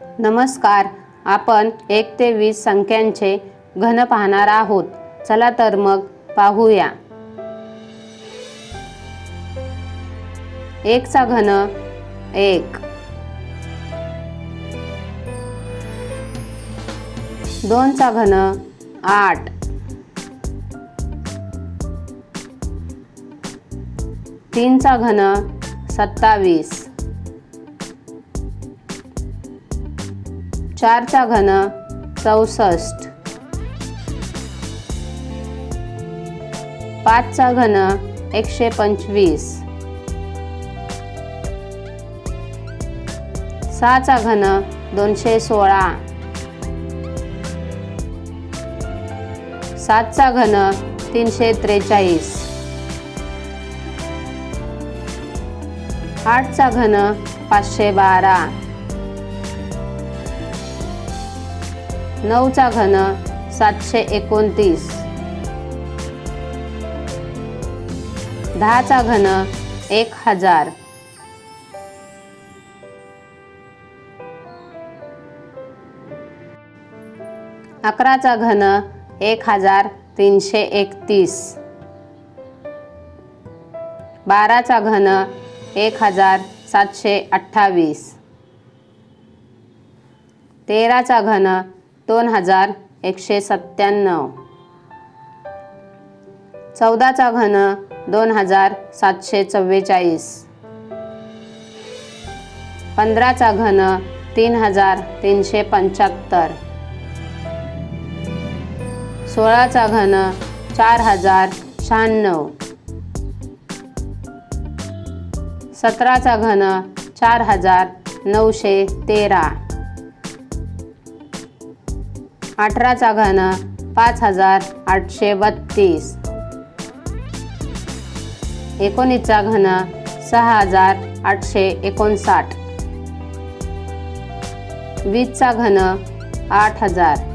नमस्कार. आपण एक ते वीस संख्यांचे घन पाहणार आहोत. चला तर मग पाहूया. एकचा घन एक. दोनचा घन आठ. तीनचा घन सत्तावीस. चारचा घन चौसष्ट. पाचचा घन एकशे पंचवीस. सहाचा घन दोनशे सोळा. सातचा घन तीनशे त्रेचाळीस. आठचा घन पाचशे बारा. नऊचा घन सातशे एकोणतीस. दहाचा घन एक हजार. अकराचा घन एक हजार तीनशे एकतीस. बाराचा घन एक हजार सातशे अठ्ठावीस. तेराचा घन दोन हजार एकशे सत्त्याण्णव. चौदाचा घन दोन हजार सातशे चव्वेचाळीस. पंधराचा घन तीन हजार तीनशे पंच्याहत्तर. सोळाचा घन चार हजार शहाण्णव. सतराचा घन चार हजार नऊशे तेरा. अठराचा घन पाच हजार आठशे बत्तीस. एकोणीसचा घन सहा हजार आठशे एकोणसाठ. वीसचा घन आठ हजार.